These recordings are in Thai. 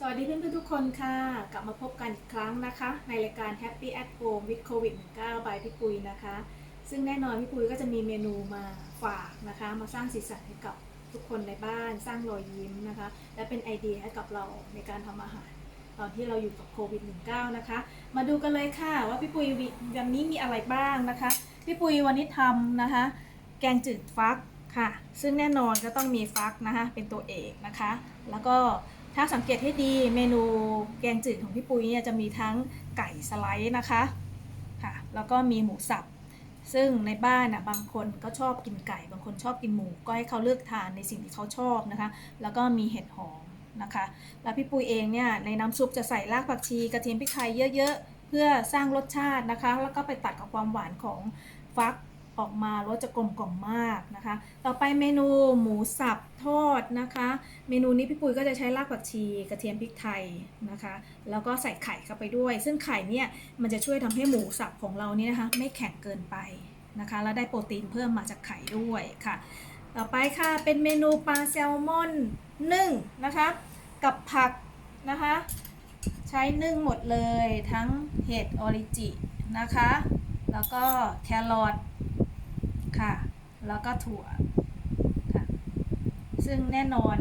สวัสดีเพื่อนๆทุกคนค่ะ กลับมาพบกันอีกครั้งนะคะ ในรายการ Happy at Home with COVID 19 by พี่ปุยนะคะ ซึ่งแน่นอนพี่ปุยก็จะมีเมนูมาฝากนะคะ มาสร้างสีสันให้กับทุกคนในบ้าน สร้างรอยยิ้มนะคะ และเป็นไอเดียให้กับเราในการทำอาหาร ตอนที่เราอยู่กับโควิด -19 นะคะ มาดูกันเลยค่ะว่าพี่ปุยวันนี้มีอะไรบ้างนะคะ พี่ปุยวันนี้ทำนะคะ แกงจืดฟักค่ะ ซึ่งแน่นอนก็ต้องมีฟักนะคะเป็นตัวเอกนะคะ แล้วก็ ถ้าสังเกตให้ดีเมนูแกงจืดของพี่ปุ้ยเนี่ยจะมีทั้งไก่สไลด์นะคะค่ะแล้วก็มีหมูสับ ซึ่งในบ้านอะบางคนก็ชอบกินไก่ บางคนชอบกินหมูก็ให้เขาเลือกทานในสิ่งที่เขาชอบนะคะ แล้วก็มีเห็ดหอมนะคะแล้วพี่ปุ้ยเองเนี่ยในน้ำซุปจะใส่รากผักชีกระเทียมพริกไทยเยอะๆเพื่อสร้างรสชาตินะคะ แล้วก็ไปตัดกับความหวานของฟัก ออกมารสจะกลมกล่อมมากนะคะ ต่อไปเมนูหมูสับทอดนะคะ เมนูนี้พี่ปุ้ยก็จะใช้รากผักชีกระเทียมพริกไทยนะคะ แล้วก็ใส่ไข่เข้าไปด้วย ซึ่งไข่เนี่ยมันจะช่วยทำให้หมูสับของเราเนี่ยนะคะ ไม่แข็งเกินไปนะคะ แล้วได้โปรตีนเพิ่มมาจากไข่ด้วยค่ะ ต่อไปค่ะเป็นเมนูปลาแซลมอนนึ่งนะคะ กับผักนะคะ ใช้นึ่งหมดเลยทั้งเห็ดออริจินะคะ แล้วก็แครอท ค่ะ แล้วก็ถั่วค่ะ ซึ่งแน่นอน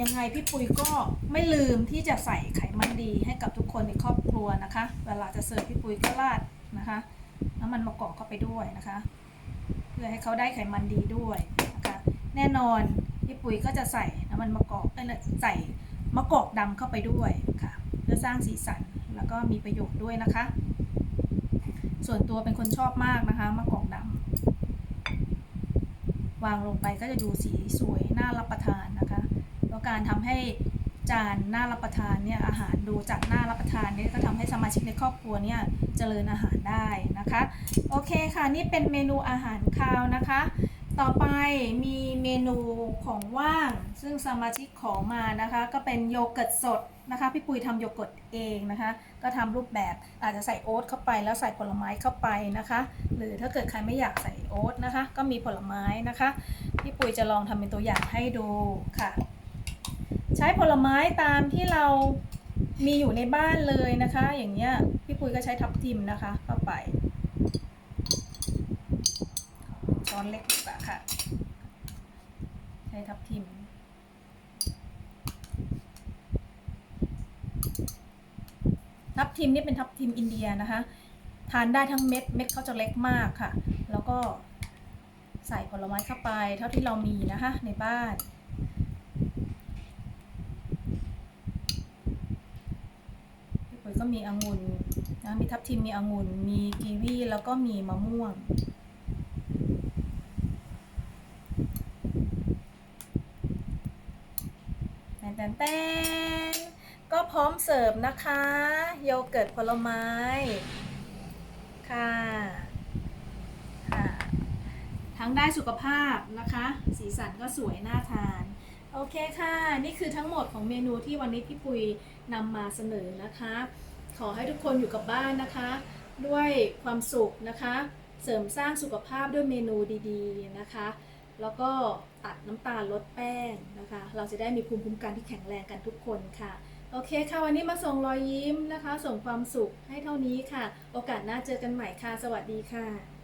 ยังไงพี่ปุยก็ไม่ลืมที่จะใส่ไขมันดีให้กับทุกคนในครอบครัวนะคะ เวลาจะเสิร์ฟพี่ปุยก็ราดนะคะน้ำมันมะกอกเข้าไปด้วยนะคะ เพื่อให้เขาได้ไขมันดีด้วยนะคะแน่นอนพี่ปุยก็จะใส่น้ำมันมะกอกเอ้ยใส่มะกอกดำเข้าไปด้วยค่ะ เพื่อสร้างสีสันแล้วก็มีประโยชน์ด้วยนะคะ ส่วนตัวเป็นคนชอบมากนะคะมะกอกดำ วางลงไปก็จะดูสีสวยน่ารับประทานนะคะแล้วการทำให้จานน่ารับประทานเนี่ยอาหารดูจากน่ารับประทานเนี่ยก็ทำให้สมาชิกในครอบครัวเนี่ยเจริญอาหารได้นะคะ โอเคค่ะนี่เป็นเมนูอาหารคาวนะคะ ต่อไปมี ของว่าง ซึ่งสมาชิกขอมานะคะ ก็เป็นโยเกิร์ตสดนะคะ พี่ปุยทำโยเกิร์ตเองนะคะ ก็ทำรูปแบบอาจจะใส่โอ๊ตเข้าไปแล้วใส่ผลไม้เข้าไปนะคะ หรือถ้าเกิดใครไม่อยากใส่โอ๊ตนะคะ ก็มีผลไม้นะคะ พี่ปุยจะลองทำเป็นตัวอย่างให้ดูค่ะ ใช้ผลไม้ตามที่เรามีอยู่ในบ้านเลยนะคะ อย่างเงี้ยพี่ปุยก็ใช้ทับทิมนะคะ เข้าไปช้อนเล็กดีกว่าค่ะ ใช้ทับทิมทับทิมนี่เป็นทับทิมอินเดียนะคะ ทานได้ทั้งเม็ด เม็ดเขาจะเล็กมากค่ะ แล้วก็ใส่ผลไม้เข้าไปเท่าที่เรามีนะคะในบ้านก็มีองุ่นนะมีทับทิมมีองุ่นมีกีวีแล้วก็มีมะม่วง แตนแตนแตนก็พร้อมเสิร์ฟนะคะ โยเกิร์ตผลไม้ค่ะค่ะ ทั้งได้สุขภาพนะคะ สีสันก็สวยน่าทาน โอเคค่ะ นี่คือทั้งหมดของเมนูที่วันนี้พี่ปุยนำมาเสนอนะคะ ขอให้ทุกคนอยู่กับบ้านนะคะ ด้วยความสุขนะคะ เสริมสร้างสุขภาพด้วยเมนูดีๆนะคะ แล้วก็ตัดน้ำตาลลดแป้งนะคะ เราจะได้มีภูมิคุ้มกันที่แข็งแรงกันทุกคนค่ะ โอเคค่ะ วันนี้มาส่งรอยยิ้มนะคะ ส่งความสุขให้เท่านี้ค่ะ โอกาสหน้าเจอกันใหม่ค่ะ สวัสดีค่ะ